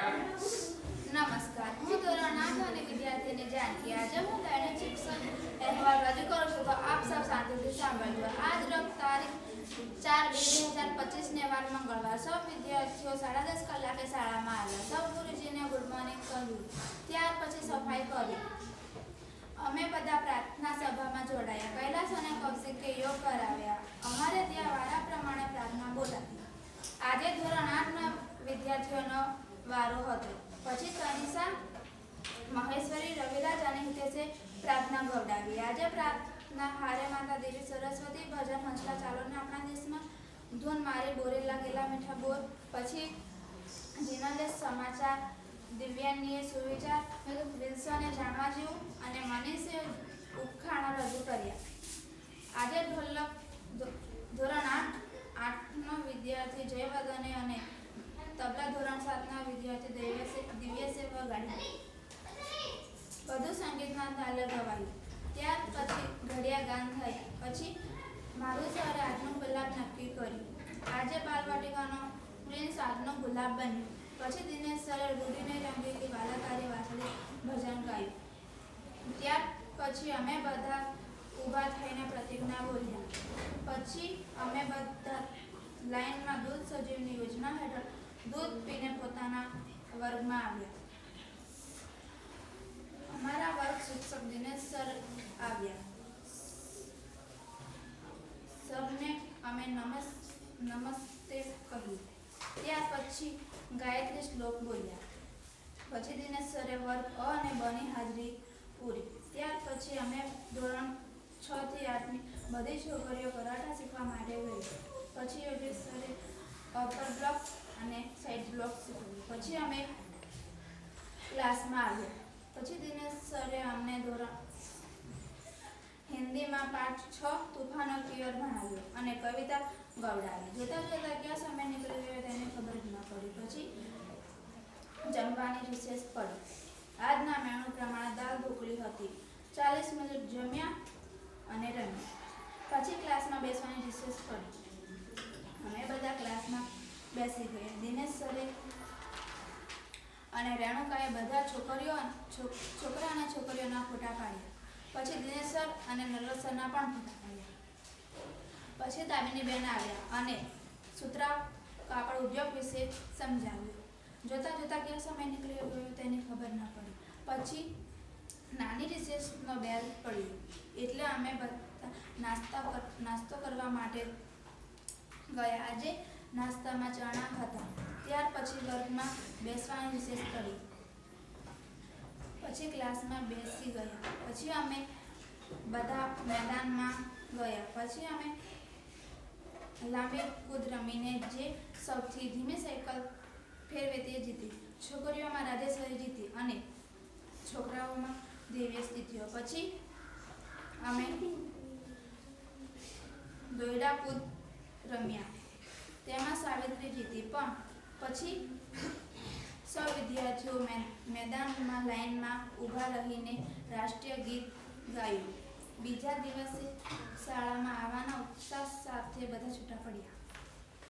નમસ્કાર, હું ધોરણ આઠ અને વિદ્યાર્થીને જાનકી. આજે હું તેને શિક્ષણ અહેવાલ રજૂ કરું છું, તો આપ સૌ શાંતિથી સાંભળજો. આજ રોજ તારીખ ચાર બે બે હજાર પચીસને વાર મંગળવાર. સૌ વિદ્યાર્થીઓ સાડા દસ કલાકે શાળામાં આવ્યા. સૌ ગુરુજીને ગુડ મોર્નિંગ કહ્યું. ત્યાર પછી સફાઈ કરી. અમે બધા પ્રાર્થના સભામાં જોડાયા. કૈલાસ અને કૌશિકે યોગ કરાવ્યા. અમારે ત્યાં વારા પ્રમાણે પ્રાર્થના બોલાવી. આજે ધોરણ આઠના વિદ્યાર્થીઓનો વારો હતો. પછી તનિષા મહેશ્વરી રવિરાજ અને હિતેશે પ્રાર્થના ગવડાવી આજે પ્રાર્થના હારે માતા દેવી સરસ્વતી ભજન હંસલા ચાલોને આપણા દેશમાં ધૂન મારી બોરે લાગેલા મીઠા બોર. પછી જીનલે સમાચાર, દિવ્યાનીએ સુવિચાર વિલ્સને જાણવા જેવું અને મનીષે ઉખાણા રજૂ કર્યા. આજે ઢોલક ધોરણ વધુ સંગીતના તાલે ગવાયું ત્યાર પછી ઘડિયા ગાન થયા પછી મારું સરે આજનો ગુલાબ નક્કી કર્યું. આજે બાલવાટિકાનો પ્રિન્સ આજનો ગુલાબ બન્યો. પછી દિનેશ સરે રૂઢીને રંગેલી વાલાકારી વાસળી ભજન ગાયું. ત્યાર પછી અમે બધા ઊભા થઈને પ્રતિજ્ઞા બોલ્યા. પછી અમે બધા લાઈનમાં દૂધ સજીવની યોજના હેઠળ દૂધ પીને પોતાના વર્ગમાં આવ્યા અમારા વર્ગ શિક્ષક દિનેશ સર આવ્યા. સરને અમે નમસ, નમસ્તે કહ્યું. ત્યાર પછી ગાયત્રી શ્લોક બોલ્યા. પછી દિનેશ સરે વર્ગ અ અને બની હાજરી પૂરી. ત્યાર પછી અમે ધોરણ છ થી આઠની બધી છોકરીઓ કરાટા શીખવા માટે ગઈ. પછી યોગેશ સરે અપર બ્લોક અને સાઈડ બ્લોક શીખવ્યું. પછી અમે ક્લાસમાં આવ્યા. પછી દિનેશ સરે અમને ધોરણ હિન્દીમાં પાઠ છ, તુફાનો કિયર ભણાવ્યો અને કવિતા ગવડાવી. જોતા જોતા ક્યાં સમય નીકળી ગયો તેને ખબર ન પડી. પછી જમવાની રિસેસ પડી. આજના મેણુ પ્રમાણે દાળ ઢોકળી હતી. ચાલીસ મિનિટ જમ્યા અને રમ્યા પછી ક્લાસમાં બેસવાની રિસેસ પડી. અને રેણુકાએ બધા છોકરીઓ છોકરા અને છોકરીઓના ફોટા પાડ્યા. પછી દિનેશ અને સરના પણ ફોટા પાડ્યા. પછી દામિની બેન આવ્યા અને સુતરા કાપડ ઉદ્યોગ વિશે સમજાવ્યું. જોતા જોતા ક્યાં સમય નીકળી ગયો તેની ખબર ન પડી. પછી નાની રિસેસનો બેલ પડ્યો. એટલે અમે બધા નાસ્તા નાસ્તો કરવા માટે ગયા. આજે નાસ્તામાં ચણા હતા ત્યાર પછી વર્ગમાં બેસવાની વિશેષ કરી પછી ક્લાસમાં બેસી ગયા. પછી અમે બધા મેદાનમાં ગયા. પછી અમે લાંબી કૂદ રમીને જે સૌથી ધીમી સાયકલ ફેરવે તે જીતી. છોકરીઓમાં રાજેશ્વરી જીતી અને છોકરાઓમાં દેવેશ જીત્યો. પછી અમે દોયડા કૂદ રમ્યા. તેમાં સાવિત્રી જીતી. પણ પછી સૌ વિદ્યાર્થીઓ મેદાનમાં લાઈનમાં ઊભા રહીને રાષ્ટ્રીય ગીત ગાયું. બીજા દિવસે શાળામાં આવવાના ઉત્સાહ સાથે બધા છૂટા પડ્યા.